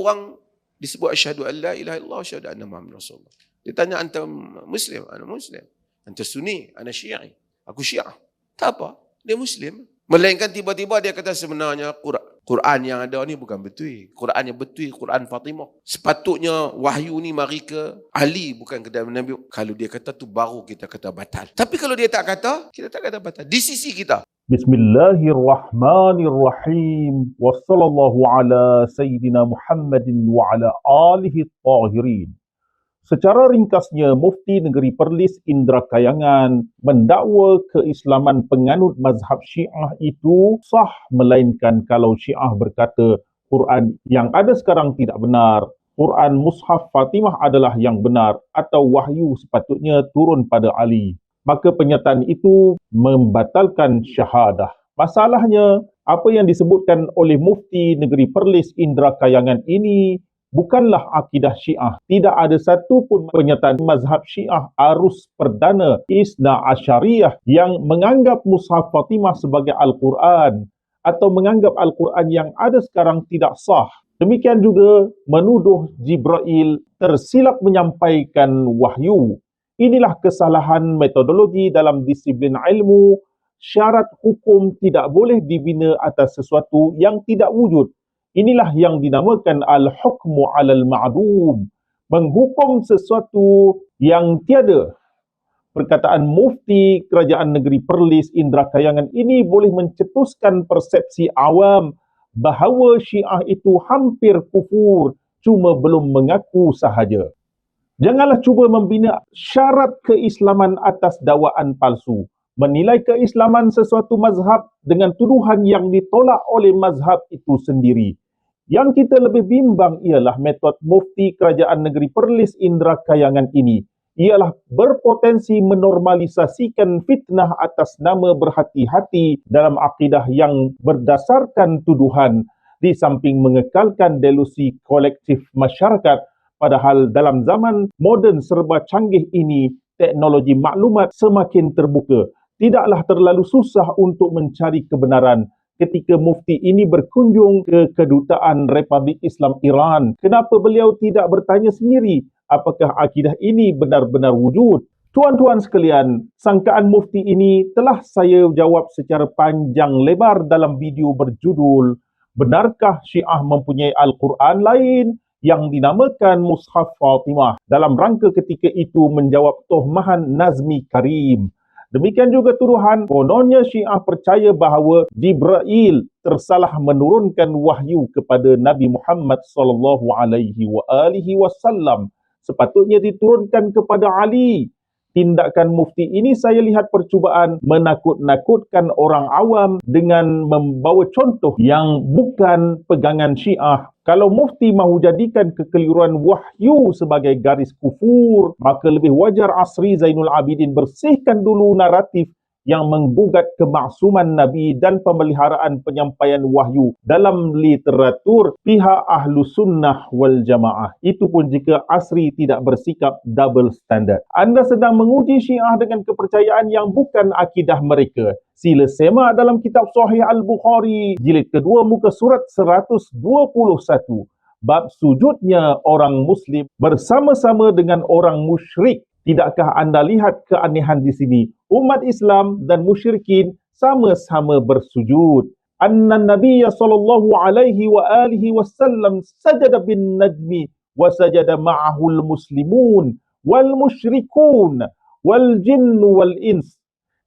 orang disebut asyhadu an la ilaha illallah asyhadu anna muhammad rasulullah. Dia tanya anta muslim, ana muslim. Anta sunni, ana syiah. Aku syiah. Tak apa, dia muslim. Melainkan tiba-tiba dia kata sebenarnya Quran, Quran yang ada ni bukan betul. Quran yang betul, Quran Fatimah. Sepatutnya wahyu ni mari ke Ali bukan ke Nabi. Kalau dia kata tu baru kita kata batal. Tapi kalau dia tak kata, kita tak kata batal. Di sisi kita. Bismillahirrahmanirrahim. Wassallallahu ala Sayyidina Muhammadin wa ala alihi tahirin. Secara ringkasnya, Mufti Negeri Perlis Indra Kayangan mendakwa keislaman penganut mazhab Syiah itu sah melainkan kalau Syiah berkata Quran yang ada sekarang tidak benar, Quran Mushaf Fatimah adalah yang benar atau wahyu sepatutnya turun pada Ali. Maka pernyataan itu membatalkan syahadah. Masalahnya, apa yang disebutkan oleh Mufti Negeri Perlis Indra Kayangan ini bukanlah akidah syiah. Tidak ada satu pun pernyataan mazhab syiah arus perdana Isna Asyariyah yang menganggap Mushaf Fatimah sebagai Al-Quran atau menganggap Al-Quran yang ada sekarang tidak sah. Demikian juga menuduh Jibril tersilap menyampaikan wahyu. Inilah kesalahan metodologi dalam disiplin ilmu. Syarat hukum tidak boleh dibina atas sesuatu yang tidak wujud. Inilah yang dinamakan al-hukmu 'alal ma'dum, menghukum sesuatu yang tiada. Perkataan mufti Kerajaan Negeri Perlis Indra Kayangan ini boleh mencetuskan persepsi awam bahawa Syiah itu hampir kufur cuma belum mengaku sahaja. Janganlah cuba membina syarat keislaman atas dakwaan palsu. Menilai keislaman sesuatu mazhab dengan tuduhan yang ditolak oleh mazhab itu sendiri. Yang kita lebih bimbang ialah metod mufti kerajaan negeri Perlis Indra Kayangan ini. Ialah berpotensi menormalisasikan fitnah atas nama berhati-hati dalam akidah yang berdasarkan tuduhan di samping mengekalkan delusi kolektif masyarakat padahal dalam zaman moden serba canggih ini teknologi maklumat semakin terbuka tidaklah terlalu susah untuk mencari kebenaran ketika mufti ini berkunjung ke kedutaan Republik Islam Iran. Kenapa beliau tidak bertanya sendiri apakah akidah ini benar-benar wujud? Tuan-tuan sekalian, sangkaan mufti ini telah saya jawab secara panjang lebar dalam video berjudul Benarkah Syiah mempunyai Al-Quran lain yang dinamakan Mushaf Fatimah dalam rangka ketika itu menjawab tohmahan Nazmi Karim. Demikian juga tuduhan kononnya Syiah percaya bahawa Jibril tersalah menurunkan wahyu kepada Nabi Muhammad sallallahu alaihi wasallam sepatutnya diturunkan kepada Ali. Tindakan mufti ini saya lihat percubaan menakut-nakutkan orang awam dengan membawa contoh yang bukan pegangan Syiah. Kalau mufti mahu jadikan kekeliruan wahyu sebagai garis kufur, maka lebih wajar Asri Zainul Abidin bersihkan dulu naratif yang menggugat kemaksuman Nabi dan pemeliharaan penyampaian wahyu dalam literatur pihak ahlu sunnah wal jamaah. Itu pun jika asri tidak bersikap double standard. Anda sedang menguji syiah dengan kepercayaan yang bukan akidah mereka. Sila semak dalam kitab Sahih Al-Bukhari, jilid kedua muka surat 121 bab sujudnya orang muslim bersama-sama dengan orang musyrik Tidakkah anda lihat keanehan di sini? Umat Islam dan musyrikin sama-sama bersujud. Anna Nabi sallallahu alaihi wa alihi wasallam sajada bin najmi wa sajada ma'ahu al-muslimun wal musyrikun wal jinn wal ins.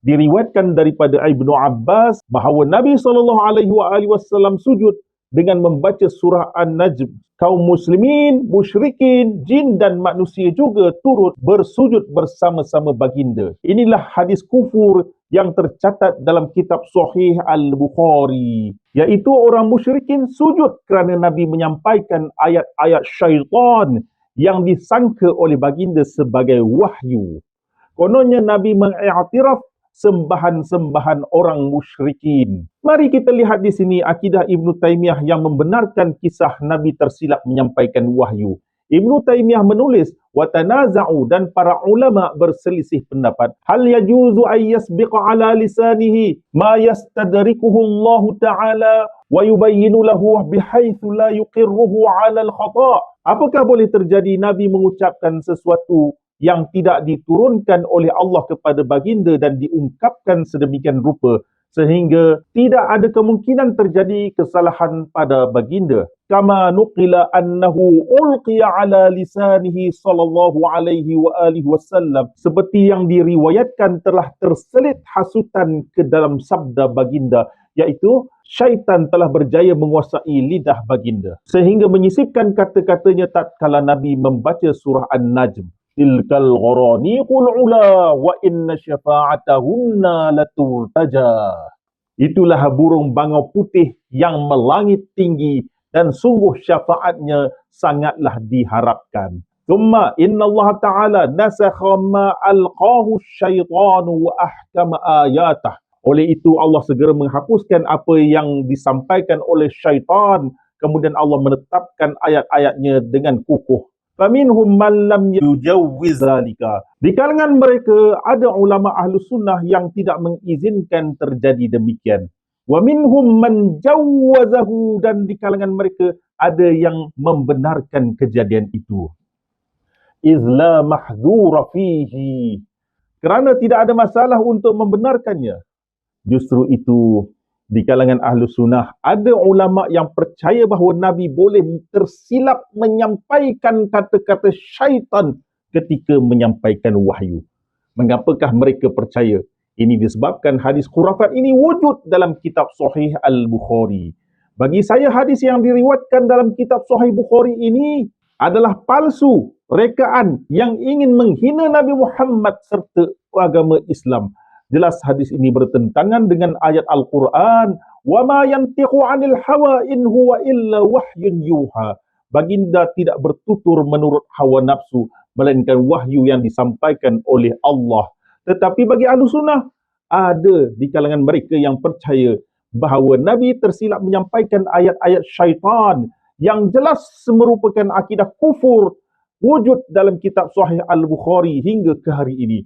Diriwayatkan daripada Ibnu Abbas bahawa Nabi sallallahu alaihi wa alihi wasallam sujud dengan membaca surah An-Najm kaum muslimin, musyrikin, jin dan manusia juga turut bersujud bersama-sama baginda. Inilah hadis kufur yang tercatat dalam kitab Sahih Al-Bukhari. Iaitu orang musyrikin sujud kerana Nabi menyampaikan ayat-ayat syaitan yang disangka oleh baginda sebagai wahyu. Kononnya Nabi mengiktiraf sembahan-sembahan orang musyrikin. Mari kita lihat di sini akidah Ibn Taymiyah yang membenarkan kisah Nabi tersilap menyampaikan wahyu. Ibn Taymiyah menulis, Watanaza'u dan para ulama berselisih pendapat. Hal yajuzu ayyasbiqa ala lisanihi ma yastadrikuhu Allah Ta'ala wa yubayyinu lahu bihaithu la yuqirruhu ala al-khata' Apakah boleh terjadi Nabi mengucapkan sesuatu yang tidak diturunkan oleh Allah kepada baginda dan diungkapkan sedemikian rupa sehingga tidak ada kemungkinan terjadi kesalahan pada baginda. Kama nuqila annahu ulqiya ala lisanihi sallallahu alaihi wa alihi wasallam seperti yang diriwayatkan telah terselit hasutan ke dalam sabda baginda iaitu syaitan telah berjaya menguasai lidah baginda sehingga menyisipkan kata-katanya tatkala nabi membaca surah an-najm tilkal ghoraniqul ula wa inna syafa'atahunna latultaja. Itulah burung bangau putih yang melangit tinggi dan sungguh syafaatnya sangatlah diharapkan. Thumma inna Allah Ta'ala nasakha ma alqahu syaitanu wa ahkama ayatah. Oleh itu Allah segera menghapuskan apa yang disampaikan oleh syaitan. Kemudian Allah menetapkan ayat-ayatnya dengan kukuh. Faminhum man lam yujawwiz zalika. Di kalangan mereka ada ulama ahlu sunnah yang tidak mengizinkan terjadi demikian. Wa minhum man jawwazahu dan di kalangan mereka ada yang membenarkan kejadian itu. Izla mahdura fihi. Kerana tidak ada masalah untuk membenarkannya. Justru itu di kalangan ahlu sunnah ada ulama yang percaya bahawa Nabi boleh tersilap menyampaikan kata-kata syaitan ketika menyampaikan wahyu. Mengapakah mereka percaya? Ini disebabkan hadis khurafat ini wujud dalam kitab Sahih Al-Bukhari. Bagi saya hadis yang diriwatkan dalam kitab Sahih Bukhari ini adalah palsu, rekaan yang ingin menghina Nabi Muhammad serta agama Islam Jelas hadis ini bertentangan dengan ayat Al-Quran. وَمَا يَنْتِقُ عَنِ الْحَوَى إِنْ هُوَ إِلَّا وَحْيٌ يُوحَى Baginda tidak bertutur menurut hawa nafsu, melainkan wahyu yang disampaikan oleh Allah. Tetapi bagi ahlu sunnah, ada di kalangan mereka yang percaya bahawa Nabi tersilap menyampaikan ayat-ayat syaitan yang jelas merupakan akidah kufur wujud dalam kitab Sahih Al-Bukhari hingga ke hari ini